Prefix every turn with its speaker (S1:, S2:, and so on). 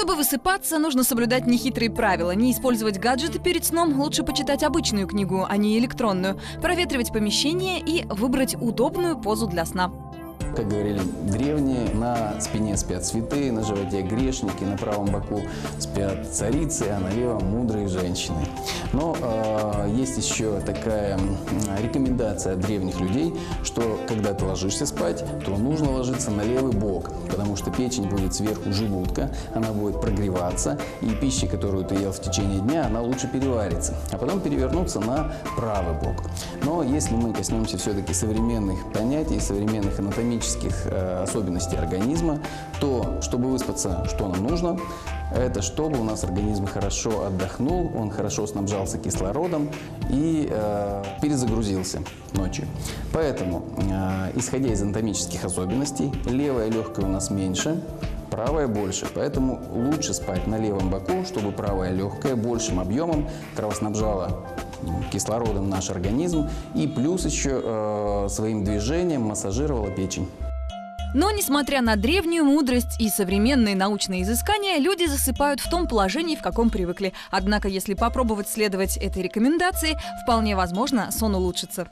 S1: Чтобы высыпаться, нужно соблюдать нехитрые правила. Не использовать гаджеты перед сном, лучше почитать обычную книгу, а не электронную. Проветривать помещение и выбрать удобную позу для сна.
S2: Как говорили древние, на спине спят святые, на животе грешники, на правом боку спят царицы, а на левом мудрые женщины. Но э, есть еще такая рекомендация от древних людей, что когда ты ложишься спать, то нужно ложиться на левый бок, потому что печень будет сверху желудка, она будет прогреваться, и пища, которую ты ел в течение дня, она лучше переварится, а потом перевернуться на правый бок. Но если мы коснемся все-таки современных понятий, современных анатомических э, особенностей организма, то, чтобы выспаться, что нам нужно? Это чтобы у нас организм хорошо отдохнул, он хорошо снабжался кислородом и э, перезагрузился ночью. Поэтому, э, исходя из анатомических особенностей, левое легкое у нас меньше, правое больше. Поэтому лучше спать на левом боку, чтобы правое легкое большим объемом кровоснабжало м, кислородом наш организм и плюс еще э, своим движением массажировала печень.
S1: Но, несмотря на древнюю мудрость и современные научные изыскания, люди засыпают в том положении, в каком привыкли. Однако, если попробовать следовать этой рекомендации, вполне возможно, сон улучшится.